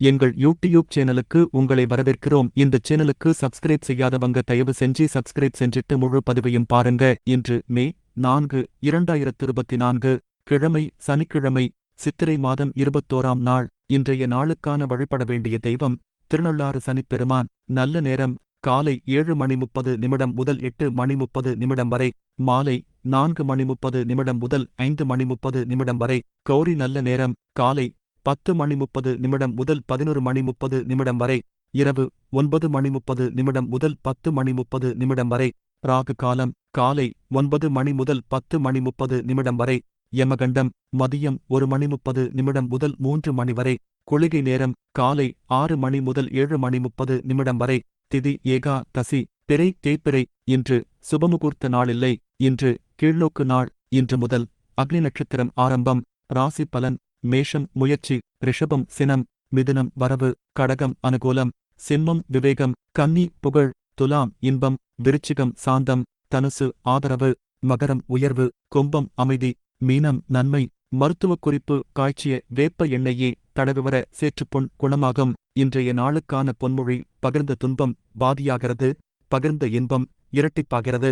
எங்கள் யூடியூப் சேனலுக்கு உங்களை வரவேற்கிறோம். இந்த சேனலுக்கு சப்ஸ்கிரைப் செய்யாதவங்க தயவு செஞ்சு சப்ஸ்கிரைப் செஞ்சிட்டு முழு பதிவையும் பாருங்க. இன்று மே நான்கு இரண்டாயிரத்து இருபத்தி நான்கு கிழமை சனிக்கிழமை சித்திரை மாதம் இருபத்தோராம் நாள். இன்றைய நாளுக்கான வழிபட வேண்டிய தெய்வம் திருநள்ளாறு சனிப்பெருமான். நல்ல நேரம் காலை ஏழு மணி முப்பது நிமிடம் முதல் எட்டு மணி முப்பது நிமிடம் வரை மாலை நான்கு மணி முப்பது நிமிடம் முதல் ஐந்து மணி முப்பது நிமிடம் வரை. கௌரி நல்ல நேரம் காலை பத்து மணி முப்பது நிமிடம் முதல் பதினொரு மணி முப்பது நிமிடம் வரை இரவு ஒன்பது மணி முப்பது நிமிடம் முதல் பத்து மணி முப்பது நிமிடம் வரை ராகு காலம் காலை ஒன்பது மணி முதல் பத்து மணி முப்பது நிமிடம் வரை யமகண்டம் மதியம் ஒரு மணி முப்பது நிமிடம் முதல் மூன்று மணி வரை குளிகை நேரம் காலை ஆறு மணி முதல் ஏழு மணி முப்பது நிமிடம் வரை திதி ஏகா தசி பிறை தேய்பிறை இன்று சுபமுகூர்த்த நாளில்லை இன்று கீழ்நோக்கு நாள் இன்று முதல் அக்னி நட்சத்திரம் ஆரம்பம் ராசி பலன் மேஷம் முயற்சி ரிஷபம் சினம் மிதுனம் வரவு கடகம் அனுகூலம் சிம்மம் விவேகம் கன்னி புகழ் துலாம் இன்பம் விருச்சிகம் சாந்தம் தனுசு ஆதரவு மகரம் உயர்வு கும்பம் அமைதி மீனம் நன்மை மருத்துவக் குறிப்பு காய்ச்சிய வேப்ப எண்ணெயே தடவிவர சேற்றுப்புண் குணமாகும் இன்றைய நாளுக்கான பொன்மொழி பகிர்ந்த துன்பம் பாதியாகிறது பகிர்ந்த இன்பம் இரட்டிப்பாகிறது.